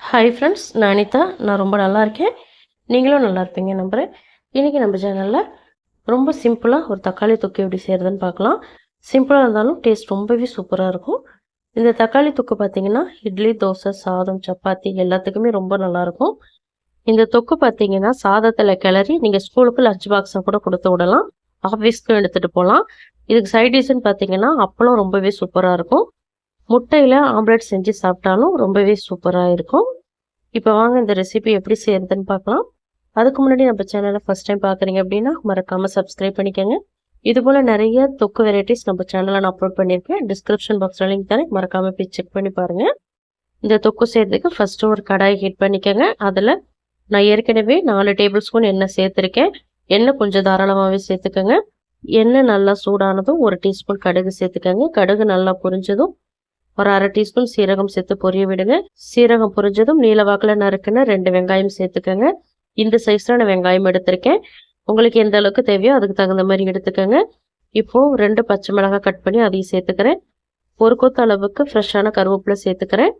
Hi friends நான் அனிதா. நான் ரொம்ப நல்லா இருக்கேன். நீங்களும் நல்லா இருப்பீங்க நம்புகிறேன் இன்றைக்கி நம்ம சேனலில் ரொம்ப சிம்பிளாக ஒரு தக்காளி தொக்கு எப்படி செய்கிறதுன்னு பார்க்கலாம். சிம்பிளாக இருந்தாலும் டேஸ்ட் ரொம்பவே சூப்பராக இருக்கும். இந்த தக்காளி தொக்கு பார்த்தீங்கன்னா இட்லி தோசை சாதம் சப்பாத்தி எல்லாத்துக்குமே ரொம்ப நல்லாயிருக்கும் இந்த தொக்கு பார்த்தீங்கன்னா சாதத்தில் கிளறி நீங்கள் ஸ்கூலுக்கு லஞ்ச் பாக்ஸை கூட கொடுத்து விடலாம். ஆஃபீஸ்க்கும் எடுத்துகிட்டு போகலாம் இதுக்கு சைட் டிஷ்னு பார்த்தீங்கன்னா அப்பளம் ரொம்பவே சூப்பராக இருக்கும். முட்டையில் ஆம்லெட் செஞ்சு சாப்பிட்டாலும் ரொம்பவே சூப்பராக இருக்கும். இப்போ வாங்க இந்த ரெசிபி எப்படி செய்யறதுன்னு பார்க்கலாம். அதுக்கு முன்னாடி நம்ம சேனலை ஃபஸ்ட் டைம் பார்க்குறீங்க அப்படின்னா மறக்காமல் சப்ஸ்கிரைப் பண்ணிக்கோங்க. இது போல் நிறைய தொக்கு வெரைட்டிஸ் நம்ம சேனலில் நான் அப்லோட் பண்ணியிருக்கேன். டிஸ்கிரிப்ஷன் பாக்ஸில் லிங்க் தானே மறக்காமல் போய் செக் பண்ணி பாருங்கள் இந்த தொக்கு செய்கிறதுக்கு ஃபஸ்ட்டு ஒரு கடாய் ஹீட் பண்ணிக்கோங்க. அதில் நான் ஏற்கனவே நாலு டேபிள் ஸ்பூன் எண்ணெய் சேர்த்துருக்கேன். எண்ணெய் கொஞ்சம் தாராளமாகவே சேர்த்துக்கோங்க. எண்ணெய் நல்லா சூடானதும் ஒரு டீஸ்பூன் கடுகு சேர்த்துக்கோங்க. கடுகு நல்லா புரிஞ்சதும் ஒரு அரை டீஸ்பூன் சீரகம் சேர்த்து பொரிய விடுங்க. சீரகம் பொரிஞ்சதும் நீல வாக்கில் நறுக்குன்னு ரெண்டு வெங்காயம் சேர்த்துக்கோங்க. இந்த சைஸில் நான் வெங்காயம் எடுத்திருக்கேன். உங்களுக்கு எந்த அளவுக்கு தேவையோ அதுக்கு தகுந்த மாதிரி எடுத்துக்கோங்க. இப்போது ரெண்டு பச்சை மிளகாய் கட் பண்ணி அதையும் சேர்த்துக்கிறேன். ஒரு கொத்து அளவுக்கு ஃப்ரெஷ்ஷான கருவேப்பிலை சேர்த்துக்கிறேன்.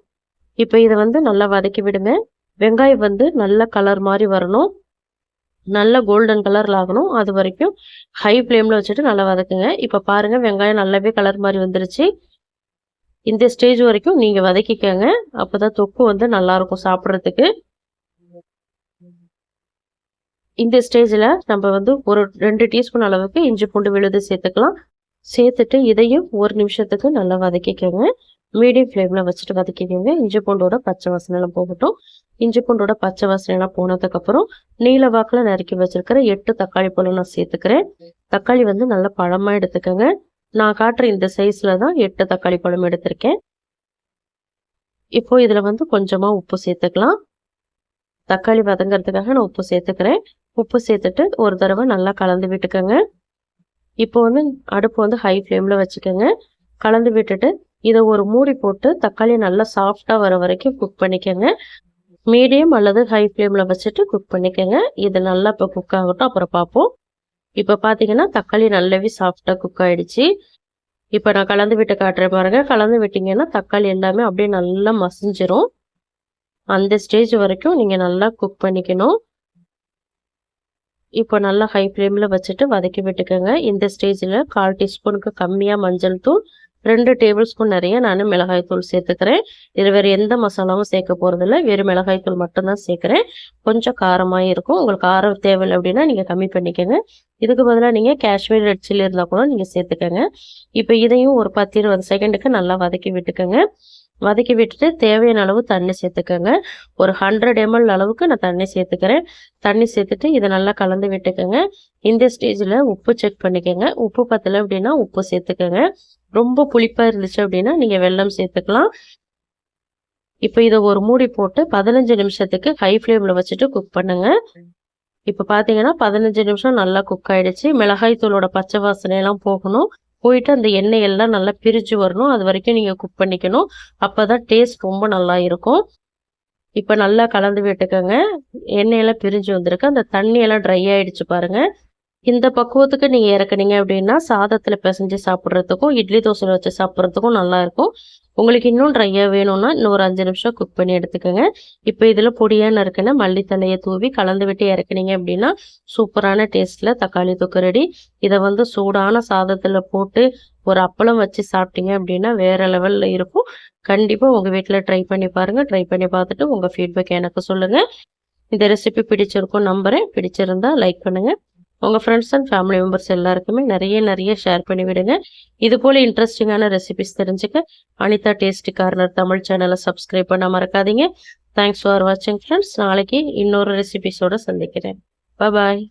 இப்போ இதை வந்து நல்லா வதக்கி விடுங்க. வெங்காயம் வந்து நல்ல கலர் மாதிரி வரணும். நல்ல கோல்டன் கலரில் ஆகணும். அது வரைக்கும் ஹை ஃப்ளேமில் வச்சுட்டு நல்லா வதக்குங்க. இப்போ பாருங்கள் வெங்காயம் நல்லாவே கலர் மாதிரி வந்துருச்சு. இந்த ஸ்டேஜ் வரைக்கும் நீங்கள் வதக்கிக்கங்க. அப்போ தான் தொக்கு வந்து நல்லாயிருக்கும் சாப்பிட்றதுக்கு. இந்த ஸ்டேஜில் நம்ம வந்து ஒரு ரெண்டு டீஸ்பூன் அளவுக்கு இஞ்சி பூண்டு விழுது சேர்த்துக்கலாம். சேர்த்துட்டு இதையும் ஒரு நிமிஷத்துக்கு நல்லா வதக்கிக்கோங்க. மீடியம் ஃப்ளேமில் வச்சுட்டு வதக்கிக்கோங்க. இஞ்சி பூண்டோட பச்சை வாசனைலாம் போகட்டும். இஞ்சி பூண்டோட பச்சை வாசனைலாம் போனதுக்கப்புறம் நீல வாக்கில் நறுக்கி வச்சுருக்கிற எட்டு தக்காளி பழம் நான் சேர்த்துக்கிறேன். தக்காளி வந்து நல்லா பழமாக எடுத்துக்கோங்க. நான் காட்டுற இந்த சைஸில் தான் எட்டு தக்காளி பழம் எடுத்திருக்கேன். இப்போ இதில் வந்து கொஞ்சமாக உப்பு சேர்த்துக்கலாம். தக்காளி வதங்கிறதுக்காக நான் உப்பு சேர்த்துக்கிறேன். உப்பு சேர்த்துட்டு ஒரு தடவை நல்லா கலந்து விட்டுக்கோங்க. இப்போ வந்து அடுப்பு வந்து ஹை ஃப்ளேமில் வச்சுக்கோங்க. கலந்து விட்டுட்டு இதை ஒரு மூடி போட்டு தக்காளி நல்லா சாஃப்டாக வர வரைக்கும் குக் பண்ணிக்கோங்க. மீடியம் அல்லது ஹை ஃப்ளேமில் வச்சுட்டு குக் பண்ணிக்கோங்க. இது நல்லா இப்போ குக் ஆகட்டும். அப்புறம் பார்ப்போம். இப்போ பார்த்தீங்கன்னா தக்காளி நல்லாவே சாஃப்டாக குக் ஆகிடுச்சு இப்போ நான் கலந்து விட்டு காட்டுறேன் பாருங்க. கலந்து விட்டிங்கன்னா தக்காளி எல்லாமே அப்படியே நல்லா மசிஞ்சிரும். அந்த ஸ்டேஜ் வரைக்கும் நீங்கள் நல்லா குக் பண்ணிக்கணும். இப்போ நல்லா ஹை ஃப்ளேமில் வச்சுட்டு வதக்கி விட்டுக்கோங்க. இந்த ஸ்டேஜில் கால் டீஸ்பூனுக்கு கம்மியாக மஞ்சள் தூள் ரெண்டு டேபிள் ஸ்பூன் நிறைய நான் மிளகாய்த்தூள் சேர்த்துக்கிறேன். இது வேறு எந்த மசாலாவும் சேர்க்க போகிறதில்ல வெறும் மிளகாய்த்தூள் மட்டும்தான் சேர்க்குறேன். கொஞ்சம் காரமாக இருக்கும். உங்களுக்கு காரம் தேவையில்லை அப்படின்னா நீங்கள் கம்மி பண்ணிக்கோங்க. இதுக்கு பதிலாக நீங்கள் காஷ்மீர் ரெட் சில்லி இருந்தால் கூட நீங்கள் சேர்த்துக்கோங்க. இப்போ இதையும் ஒரு பத்து இருபது செகண்டுக்கு நல்லா வதக்கி விட்டுக்கோங்க. வதக்கி விட்டுட்டு தேவையான அளவு தண்ணி சேர்த்துக்கோங்க. ஒரு ஹண்ட்ரட் எம்எல் அளவுக்கு நான் தண்ணி சேர்த்துக்கிறேன். தண்ணி சேர்த்துட்டு இதை நல்லா கலந்து விட்டுக்கோங்க. இந்த ஸ்டேஜில் உப்பு செக் பண்ணிக்கோங்க. உப்பு பத்தலை அப்படின்னா உப்பு சேர்த்துக்கோங்க. ரொம்ப புளிப்பாக இருந்துச்சு அப்படின்னா நீங்கள் வெல்லம் சேர்த்துக்கலாம். இப்போ இதை ஒரு மூடி போட்டு பதினஞ்சு நிமிஷத்துக்கு ஹை ஃப்ளேமில் வச்சுட்டு குக் பண்ணுங்க. இப்போ பார்த்தீங்கன்னா பதினஞ்சு நிமிஷம் நல்லா குக் ஆகிடுச்சு மிளகாய் தூளோட பச்சை வாசனையெல்லாம் போகணும். போயிட்டு அந்த எண்ணெய் எல்லாம் நல்லா பிரித்து வரணும். அது வரைக்கும் நீங்கள் குக் பண்ணிக்கணும். அப்போ தான் டேஸ்ட் ரொம்ப நல்லா இருக்கும். இப்போ நல்லா கலந்து விட்டுக்கோங்க. எண்ணெயெல்லாம் பிரிஞ்சு வந்திருக்கு. அந்த தண்ணியெல்லாம் ட்ரை ஆகிடுச்சு பாருங்கள் இந்த பக்குவத்துக்கு நீங்கள் இறக்குனீங்க அப்படின்னா சாதத்தில் பிசைஞ்சு சாப்பிட்றதுக்கும் இட்லி தோசையில் வச்சு சாப்பிட்றதுக்கும் நல்லாயிருக்கும் உங்களுக்கு இன்னும் ட்ரையாக வேணும்னா இன்னும் ஒரு அஞ்சு நிமிஷம் குக் பண்ணி எடுத்துக்கோங்க. இப்போ இதில் பொடியாக நறுக்குன்னு மல்லித்தலையை தூவி கலந்து விட்டு இறக்குனீங்க அப்படின்னா சூப்பரான டேஸ்ட்டில் தக்காளி தொக்கு ரெடி இதை வந்து சூடான சாதத்தில் போட்டு ஒரு அப்பளம் வச்சு சாப்பிட்டீங்க அப்படின்னா வேறு லெவலில் இருக்கும். கண்டிப்பாக உங்கள் வீட்டில் ட்ரை பண்ணி பாருங்கள் ட்ரை பண்ணி பார்த்துட்டு உங்கள் ஃபீட்பேக் எனக்கு சொல்லுங்கள் இந்த ரெசிபி பிடிச்சிருக்கும் நம்புகிறேன் பிடிச்சிருந்தா லைக் பண்ணுங்கள் உங்கள் ஃப்ரெண்ட்ஸ் அண்ட் ஃபேமிலி மெம்பர்ஸ் எல்லாருக்குமே நிறைய நிறைய ஷேர் பண்ணி விடுங்க. இது போல் இன்ட்ரெஸ்டிங்கான ரெசிபிஸ் தெரிஞ்சுக்க அனிதா டேஸ்டி கார்னர் தமிழ் சேனலை சப்ஸ்கிரைப் பண்ண மறக்காதீங்க. தேங்க்ஸ் ஃபார் வாட்சிங் ஃப்ரெண்ட்ஸ் நாளைக்கு இன்னொரு ரெசிபிஸோடு சந்திக்கிறேன். பாய்